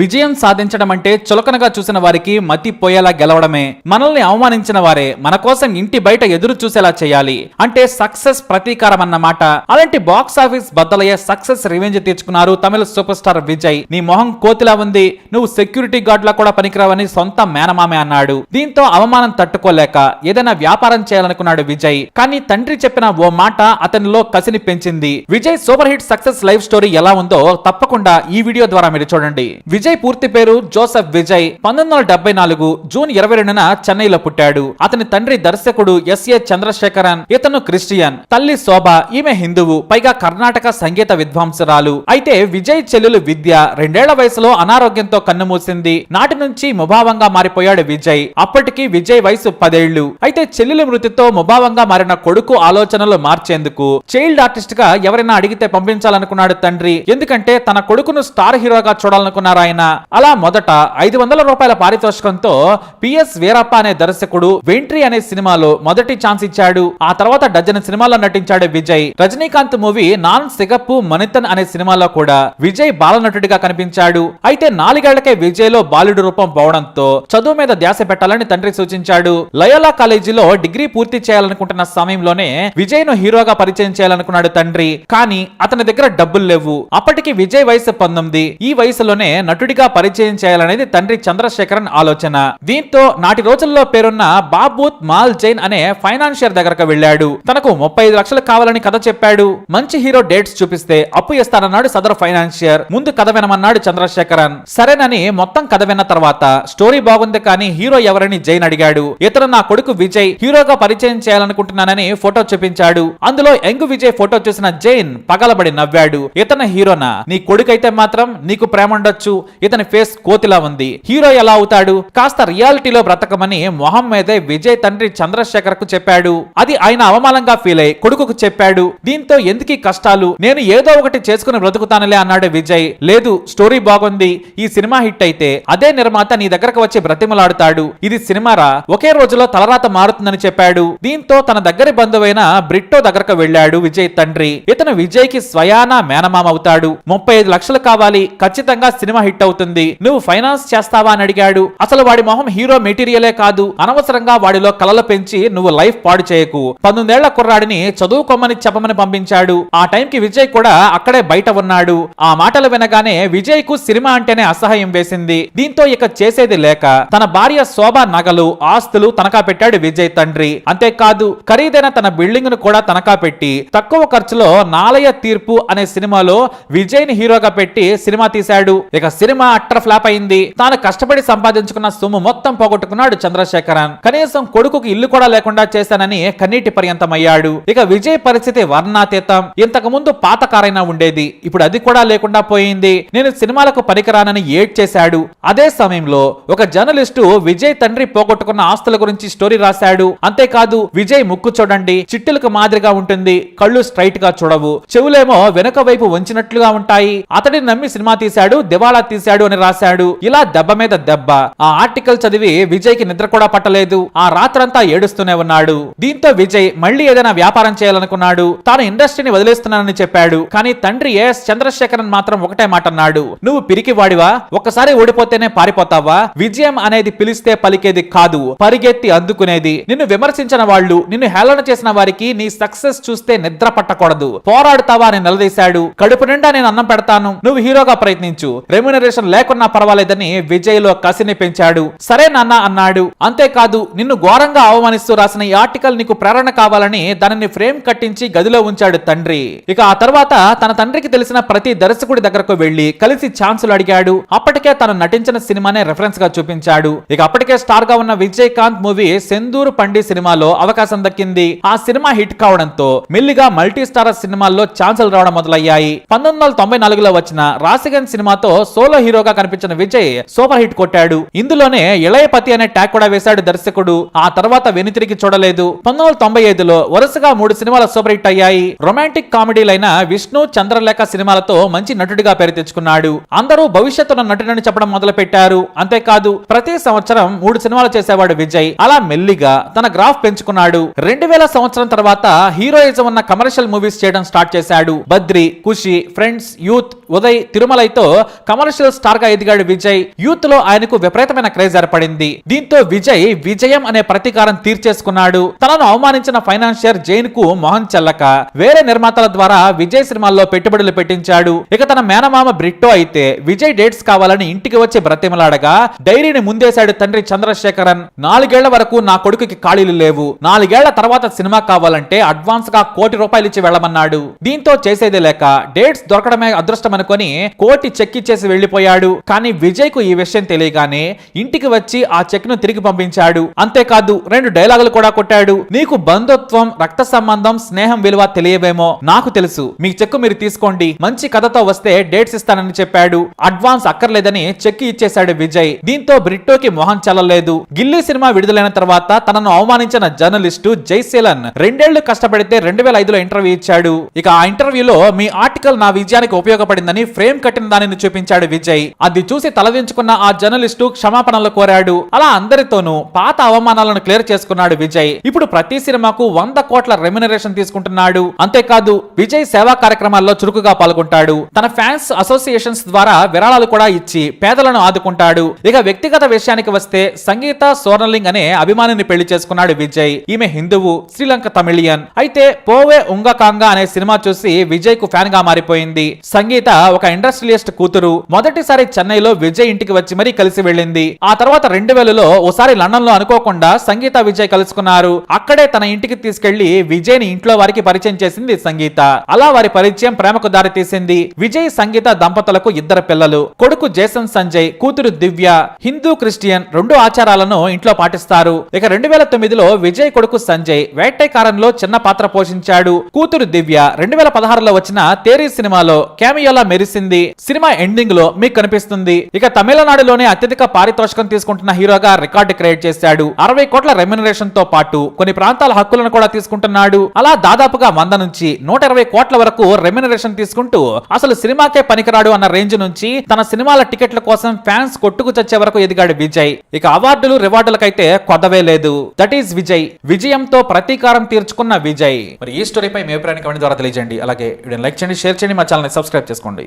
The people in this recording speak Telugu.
విజయం సాధించడం అంటే చులకనగా చూసిన వారికి మతి పోయేలా గెలవడమే. మనల్ని అవమానించిన వారే మన కోసం ఇంటి బయట ఎదురు చూసేలా చేయాలి. అంటే సక్సెస్ ప్రతీకారం అన్నమాట అలాంటి బాక్స్ ఆఫీస్ బద్దలయ్యే సక్సెస్ రివెంజ్ తీర్చుకున్నారు తమిళ సూపర్ స్టార్ విజయ్. నీ మొహం కోతిలా ఉంది. నువ్వు సెక్యూరిటీ గార్డ్ లా కూడా పనికిరావని సొంత మేనమామే అన్నాడు. దీంతో అవమానం తట్టుకోలేక ఏదైనా వ్యాపారం చేయాలనుకున్నాడు విజయ్. కానీ తండ్రి చెప్పిన ఓ మాట అతనిలో కసిని పెంచింది. Vijay super hit success life story ఎలా ఉందో తప్పకుండా ఈ వీడియో ద్వారా మీరు చూడండి. విజయ్ పూర్తి పేరు జోసెఫ్ విజయ్. పంతొమ్మిది వందల డెబ్బై నాలుగు జూన్ ఇరవై రెండున చెన్నైలో పుట్టాడు. అతని తండ్రి దర్శకుడు ఎస్ఏ చంద్రశేఖరన్ ఇతను క్రిస్టియన్. తల్లి శోభ ఈమె హిందువు పైగా కర్ణాటక సంగీత విద్వాంసరాలు. అయితే విజయ్ చెల్లెలు విద్య రెండేళ్ళ వయసులో అనారోగ్యంతో కన్నుమూసింది. నాటి నుంచి ముభావంగా మారిపోయాడు విజయ్. అప్పటికి విజయ్ వయసు పదేళ్ళు. అయితే చెల్లెలు మృతితో ముభావంగా మారిన కొడుకు ఆలోచనలు మార్చేందుకు చైల్డ్ ఆర్టిస్ట్గా ఎవరైనా అడిగితే పంపించాలనుకున్నాడు తండ్రి. ఎందుకంటే తన కొడుకును స్టార్ హీరోగా చూడాలనుకున్నారాయన. ఆయన. అలా మొదట ఐదు వందల రూపాయల పారితోషికంతో పిఎస్ వీరప్ప అనే దర్శకుడు వెంట్రీ అనే సినిమాలో మొదటి ఛాన్స్ ఇచ్చాడు. ఆ తర్వాత డజన్ సినిమాల్లో నటించాడు విజయ్. రజనీకాంత్ మూవీ నాన్ సిగప్పు మనితన్ అనే సినిమాలో కూడా విజయ్ బాలనటుడిగా కనిపించాడు. అయితే నాలుగేళ్ళకే విజయ్లో బాలుడు రూపం పోవడంతో చదువు మీద ధ్యాస పెట్టాలని తండ్రి సూచించాడు. లయోలా కాలేజీలో డిగ్రీ పూర్తి చేయాలనుకుంటున్న సమయంలోనే విజయ్ను హీరోగా పరిచయం చేయాలనుకున్నాడు తండ్రి. కానీ అతని దగ్గర డబ్బులు లేవు. అప్పటికి విజయ్ వయసు పంతొమ్మిది. ఈ వయసులోనే నటుడిగా పరిచయం చేయాలనేది తండ్రి చంద్రశేఖరన్ ఆలోచన. దీంతో నాటి రోజుల్లో పేరున్న బాబూత్ మాల్ జైన్ అనే ఫైనాన్షియర్ దగ్గరకు వెళ్ళాడు. తనకు ముప్పై ఐదు లక్షలు కావాలని కథ చెప్పాడు. మంచి హీరో డేట్స్ చూపిస్తే అప్పు ఇస్తానన్నాడు సదరు ఫైనాన్షియర్. ముందు కథ వినమన్నాడు చంద్రశేఖరన్. సరేనని మొత్తం కథ విన్న తర్వాత స్టోరీ బాగుంది కానీ హీరో ఎవరని జైన్ అడిగాడు. ఇతను నా కొడుకు విజయ్ హీరోగా పరిచయం చేయాలనుకుంటున్నానని ఫోటో చూపించాడు. అందులో యంగ్ విజయ్ ఫోటో చూసిన జైన్ పగలబడి నవ్వాడు. ఇతను హీరోనా? నీ కొడుకైతే మాత్రం నీకు ప్రేమ ఉండొచ్చు. ఇతని ఫేస్ కోతిలా ఉంది. హీరో ఎలా అవుతాడు? కాస్త రియాలిటీలో బ్రతకమని మొహం మీదే విజయ్ తండ్రి చంద్రశేఖర్కు చెప్పాడు. అది ఆయన అవమానంగా ఫీల్ అయి కొడుకుకు చెప్పాడు. దీంతో ఎందుకీ కష్టాలు? నేను ఏదో ఒకటి చేసుకుని బ్రతుకుతానులే అన్నాడు విజయ్. లేదు స్టోరీ బాగుంది. ఈ సినిమా హిట్ అయితే అదే నిర్మాత నీ దగ్గరకు వచ్చి బ్రతిమలాడుతాడు. ఇది సినిమారా? ఒకే రోజులో తలరాత మారుతుందని చెప్పాడు. దీంతో తన దగ్గరి బంధువైన బ్రిట్టో దగ్గరకు వెళ్ళాడు విజయ్ తండ్రి. ఇతను విజయ్కి స్వయానా మేనమామ అవుతాడు. ముప్పై ఐదు లక్షలు కావాలి. ఖచ్చితంగా సినిమా హిట్ అవుతుంది. నువ్వు ఫైనాన్స్ చేస్తావా అని అడిగాడు. అసలు వాడి మొహం హీరో మెటీరియలే కాదు. అనవసరంగా వాడిలో కలలు పెంచి నువ్వు లైఫ్ పాడు చేయకు. పంతొమ్మిదేళ్ళ కుర్రాడిని చదువుకోమని చెప్పమని పంపించాడు. ఆ టైంకి విజయ్ కూడా అక్కడే బయట ఉన్నాడు. ఆ మాటలు వినగానే విజయ్కు సినిమా అంటేనే అసహ్యం వేసింది. దీంతో ఇక చేసేది లేక తన భార్య శోభ నగలు ఆస్తులు తనఖా పెట్టాడు విజయ్ తండ్రి. అంతేకాదు ఖరీదైన తన బిల్డింగ్ను కూడా తనఖా పెట్టి తక్కువ ఖర్చులో నాలయ తీర్పు అనే సినిమాలో విజయ్ని హీరోగా పెట్టి సినిమా తీశాడు. ఇక సినిమా అట్టర్ ఫ్లాప్ అయింది. తాను కష్టపడి సంపాదించుకున్న సొమ్ము మొత్తం పోగొట్టుకున్నాడు చంద్రశేఖరన్. కనీసం కొడుకుకి ఇల్లు కూడా లేకుండా చేశానని కన్నీటి పర్యంతం అయ్యాడు ఇక విజయ్ పరిస్థితి వర్ణాతీతం. ఇంతకు ముందు పాత కారైనా ఉండేది. ఇప్పుడు అది కూడా లేకుండా పోయింది. నేను సినిమాలకు పనికిరానని ఏడ్ చేశాడు అదే సమయంలో ఒక జర్నలిస్టు విజయ్ తండ్రి పోగొట్టుకున్న ఆస్తుల గురించి స్టోరీ రాశాడు. అంతేకాదు విజయ్ ముక్కు చూడండి. చిట్టులకు మాదిరిగా ఉంటుంది. కళ్ళు స్ట్రైట్గా చూడవు. చెవులేమో వెనుక వైపు వంచినట్లుగా ఉంటాయి. అతడిని నమ్మి సినిమా తీశాడు. దివాళా తీశాడు అని రాశాడు. ఇలా దెబ్బ మీద దెబ్బ. ఆ ఆర్టికల్ చదివి విజయ్కి నిద్ర కూడా పట్టలేదు. ఆ రాత్రంతా ఏడుస్తూనే ఉన్నాడు. దీంతో విజయ్ మళ్ళీ ఏదైనా వ్యాపారం చేయాలనుకున్నాడు. తాను ఇండస్ట్రీని వదిలేస్తున్నానని చెప్పాడు. కానీ తండ్రి ఎస్ చంద్రశేఖరన్ మాత్రం ఒకటే మాట అన్నాడు. నువ్వు పిరికి వాడివా ఒక్కసారి ఓడిపోతేనే పారిపోతావా? విజయం అనేది పిలిస్తే పలికేది కాదు. పరిగెత్తి అందుకునేది. నిన్ను విమర్శించిన వాళ్ళు నిన్ను హేళన చేసిన వారికి నీ సక్సెస్ చూస్తే నిద్ర పట్టకూడదు. పోరాడుతావా? అని నిలదీశాడు. కడుపు నిండా నేను అన్నం పెడతాను. నువ్వు హీరోగా ప్రయత్నించు. రెమ్యునరేషన్ లేకున్నా పర్వాలేదని విజయ్లో కసిని పెంచాడు. సరే నాన్న అన్నాడు. అంతేకాదు నిన్ను ఘోరంగా అవమానిస్తూ రాసిన ఈ ఆర్టికల్ నీకు ప్రేరణ కావాలని దానిని ఫ్రేమ్ కట్టించి గదిలో ఉంచాడు తండ్రి. ఇక ఆ తర్వాత తన తండ్రికి తెలిసిన ప్రతి దర్శకుడి దగ్గరకు వెళ్ళి కలిసి ఛాన్సులు అడిగాడు. అప్పటికే తను నటించిన సినిమానే రెఫరెన్స్గా చూపించాడు. ఇక అప్పటికే స్టార్గా ఉన్న విజయకాంత్ మూవీ సెందూరు పండి సినిమాలో అవకాశం దక్కింది. ఆ సినిమా హిట్ కావడంతో మెల్లిగా మల్టీ స్టార్ సినిమాల్లో ఛాన్సులు రావడం మొదలయ్యాయి. పంతొమ్మిది వందల తొంభై నాలుగులో వచ్చిన రాసిగన్ సినిమాతో సోలో హీరోగా కనిపించిన విజయ్ సూపర్ హిట్ కొట్టాడు. ఇందులోనే ఇళయపతి అనే ట్యాగ్ కూడా వేశాడు దర్శకుడు. ఆ తర్వాత వెనుతిరిగి చూడలేదు. పంతొమ్మిది వందల తొంభై ఐదులో వరుసగా మూడు సినిమాలు సూపర్ హిట్ అయ్యాయి. రొమాంటిక్ కామెడీలైన విష్ణు చంద్రలేఖ సినిమాలతో మంచి నటుడిగా పేరు తెచ్చుకున్నాడు. అందరూ భవిష్యత్తున్న నటుడని చెప్పడం మొదలు పెట్టారు అంతేకాదు ప్రతి సంవత్సరం మూడు సినిమాలు చేసేవాడు విజయ్. అలా మెల్లిగా తన గ్రాఫ్ పెంచుకున్నాడు. రెండు వేల సంవత్సరం తర్వాత హీరోయిజం ఉన్న కమర్షియల్ మూవీస్ చేయడం స్టార్ట్ చేశాడు. బద్రి ఖుషి ఫ్రెండ్స్ యూత్ ఉదయ్ తిరుమలైతో కమర్షియల్ కమర్షియల్ స్టార్గా ఎదిగాడు విజయ్. యూత్లో ఆయనకు విపరీతమైన క్రేజ్ ఏర్పడింది. దీంతో విజయ్ విజయం అనే ప్రతీకారం తీర్చేసుకున్నాడు. తనను అవమానించిన ఫైనాన్షియర్ జైన్కు మొహన్ చెల్లక వేరే నిర్మాతల ద్వారా విజయ్ సినిమాల్లో పెట్టుబడులు పెట్టించాడు. ఇక తన మేనమామ బ్రిట్టో అయితే విజయ్ డేట్స్ కావాలని ఇంటికి వచ్చి బ్రతిమలాడగా డైరీని ముందేశాడు తండ్రి చంద్రశేఖరన్. నాలుగేళ్ళ వరకు నా కొడుకుకి ఖాళీలు లేవు. నాలుగేళ్ళ తర్వాత సినిమా కావాలంటే అడ్వాన్స్గా కోటి రూపాయలు ఇచ్చి వెళ్ళమన్నాడు. దీంతో చేసేది లేక డేట్స్ దొరకడమే అదృష్టం అనుకుని కోటి చెక్ ఇచ్చేసి వెళ్ళిపోయాడు కానీ విజయ్కు ఈ విషయం తెలియగానే ఇంటికి వచ్చి ఆ చెక్ను తిరిగి పంపించాడు. అంతేకాదు రెండు డైలాగులు కూడా కొట్టాడు. నీకు బంధుత్వం రక్త సంబంధం స్నేహం విలువ తెలియవేమో నాకు తెలుసు. మీ చెక్కు మీరు తీసుకోండి. మంచి కథతో వస్తే డేట్స్ ఇస్తానని చెప్పాడు. అడ్వాన్స్ అక్కర్లేదని చెక్ ఇచ్చేశాడు విజయ్. దీంతో బ్రిట్టోకి మొహం చల్లలేదు. గిల్లీ సినిమా విడుదలైన తర్వాత తనను అవమానించిన జర్నలిస్టు జైశీలన్ రెండేళ్ళు కష్టపడితే రెండు వేల ఐదులో ఇంటర్వ్యూ ఇచ్చాడు. ఇక ఆ ఇంటర్వ్యూలో మీ ఆర్టికల్ నా విజయానికి ఉపయోగపడిందని ఫ్రేమ్ కట్టిన దానిని చూపించాడు విజయ్. అది చూసి తలదించుకున్న ఆ జర్నలిస్టు క్షమాపణలు కోరాడు. అలా అందరితోనూ పాత అవమానాలను క్లియర్ చేసుకున్నాడు విజయ్. ఇప్పుడు ప్రతి సినిమాకు వంద కోట్ల రెమ్యునరేషన్ తీసుకుంటున్నాడు. అంతేకాదు విజయ్ సేవా కార్యక్రమాల్లో చురుకుగా పాల్గొంటాడు. తన ఫ్యాన్స్ అసోసియేషన్స్ ద్వారా విరాళాలు కూడా ఇచ్చి పేదలను ఆదుకుంటాడు. ఇక వ్యక్తిగత విషయానికి వస్తే సంగీత సోర్నలింగ్ అనే అభిమానిని పెళ్ళి చేసుకున్నాడు విజయ్. ఈమె హిందువు శ్రీలంక తమిళియన్. అయితే పోవే ఉంగకాంగా అనే సినిమా చూసి విజయ్కు ఫ్యాన్గా మారిపోయింది. సంగీత ఒక ఇండస్ట్రియలిస్ట్ కూతురు. మొదటిసారి చెన్నైలో విజయ్ ఇంటికి వచ్చి మరీ కలిసి వెళ్ళింది. ఆ తర్వాత రెండు వేలలో ఓసారి లండన్లో అనుకోకుండా సంగీత విజయ్ కలుసుకున్నారు. అక్కడే తన ఇంటికి తీసుకెళ్ళి విజయ్ని ఇంట్లో వారికి పరిచయం చేసింది సంగీత. అలా వారి పరిచయం ప్రేమకు దారి తీసింది. విజయ్ సంగీత దంపతులకు ఇద్దరు పిల్లలు. కొడుకు జేసన్ సంజయ్ కూతురు దివ్య హిందూ క్రిస్టియన్ రెండు ఆచారాలను ఇంట్లో పాటిస్తారు. ఇక రెండు వేల తొమ్మిదిలో విజయ్ కొడుకు సంజయ్ వేటైకారంలో చిన్న పాత్ర పోషించాడు. కూతురు దివ్య రెండు వేల పదహారులో వచ్చిన తేరీ సినిమాలో క్యామియోలా మెరిసింది. సినిమా ఎండింగ్లో మీకు కనిపిస్తుంది. ఇక తమిళనాడులోనే అత్యధిక పారితోషికం తీసుకుంటున్న హీరోగా రికార్డు క్రియేట్ చేశాడు. అరవై కోట్ల రెమ్యునరేషన్తో పాటు కొన్ని ప్రాంతాల హక్కులను కూడా తీసుకుంటున్నాడు. అలా దాదాపుగా వంద నుంచి నూట ఇరవై కోట్ల వరకు రెమ్యునరేషన్ తీసుకుంటూ అసలు సినిమాకే పనికిరాడు అన్న రేంజ్ నుంచి తన సినిమాల టికెట్ల కోసం ఫ్యాన్స్ కొట్టుకు చచ్చే వరకు ఎదిగాడు విజయ్. ఇక అవార్డులు రివార్డులకైతే కొదవే లేదు. That is Vijay. విజయంతో ప్రతీకారం తీర్చుకున్న విజయ్. మరి ఈ స్టోరీపై మీ అభిప్రాయాన్ని కమెంట్ ద్వారా తెలియజేయండి. అలాగే వీడియోని లైక్ చేయండి షేర్ చేయండి మా ఛానల్ సబ్స్క్రైబ్ చేసుకోండి.